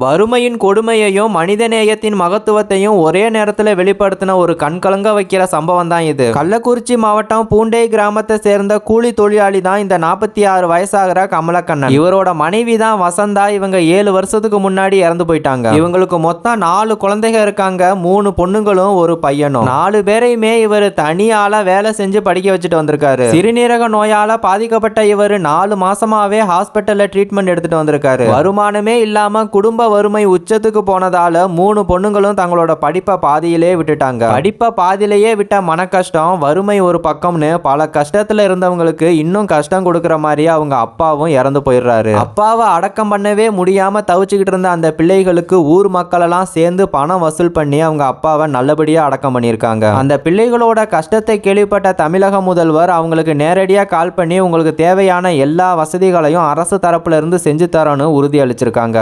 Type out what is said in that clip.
வறுமையின் கொடுமையையும் மனிதநேயத்தின் மகத்துவத்தையும் ஒரே நேரத்தில் வெளிப்படுத்தின ஒரு கண்கலங்க வைக்கிற சம்பவம் தான் இது. கள்ளக்குறிச்சி மாவட்டம் பூண்டை கிராமத்தை சேர்ந்த கூலி தொழிலாளி தான் இந்த நாற்பத்தி ஆறு வயசாகிற கமலக்கண்ணன். இவரோட மனைவி தான் வசந்தா. இவங்க ஏழு வருஷத்துக்கு முன்னாடி இறந்து போயிட்டாங்க. இவங்களுக்கு மொத்தம் நாலு குழந்தைங்க இருக்காங்க. மூணு பொண்ணுங்களும் ஒரு பையனும். நாலு பேரையுமே இவர் தனியால வேலை செஞ்சு படிக்க வச்சுட்டு வந்திருக்காரு. சிறுநீரக நோயால பாதிக்கப்பட்ட இவர் நாலு மாசமாவே ஹாஸ்பிட்டல்ல ட்ரீட்மெண்ட் எடுத்துட்டு வந்திருக்காரு. வருமானமே இல்லாம குடும்ப வறுமை உச்சத்துக்கு போனதால மூணு பொண்ணுங்களும் தங்களோட படிப்பை பாதியிலே விட்டுட்டாங்க. படிப்பை பாதியிலேயே விட்ட மன கஷ்டம் வறுமை ஒரு பக்கம்னு பல கஷ்டத்துல இருந்தவங்களுக்கு இன்னும் கஷ்டம் கொடுக்குற மாதிரி அவங்க அப்பாவும் இறந்து போயிடுறாரு. அப்பாவை அடக்கம் பண்ணவே முடியாம தவிச்சுக்கிட்டு இருந்த அந்த பிள்ளைகளுக்கு ஊர் மக்களெல்லாம் சேர்ந்து பணம் வசூல் பண்ணி அவங்க அப்பாவை நல்லபடியா அடக்கம் பண்ணியிருக்காங்க. அந்த பிள்ளைகளோட கஷ்டத்தை கேள்விப்பட்ட தமிழக முதல்வர் அவங்களுக்கு நேரடியாக கால் பண்ணி உங்களுக்கு தேவையான எல்லா வசதிகளையும் அரசு தரப்புல இருந்து செஞ்சு தரணும் உறுதி அளிச்சிருக்காங்க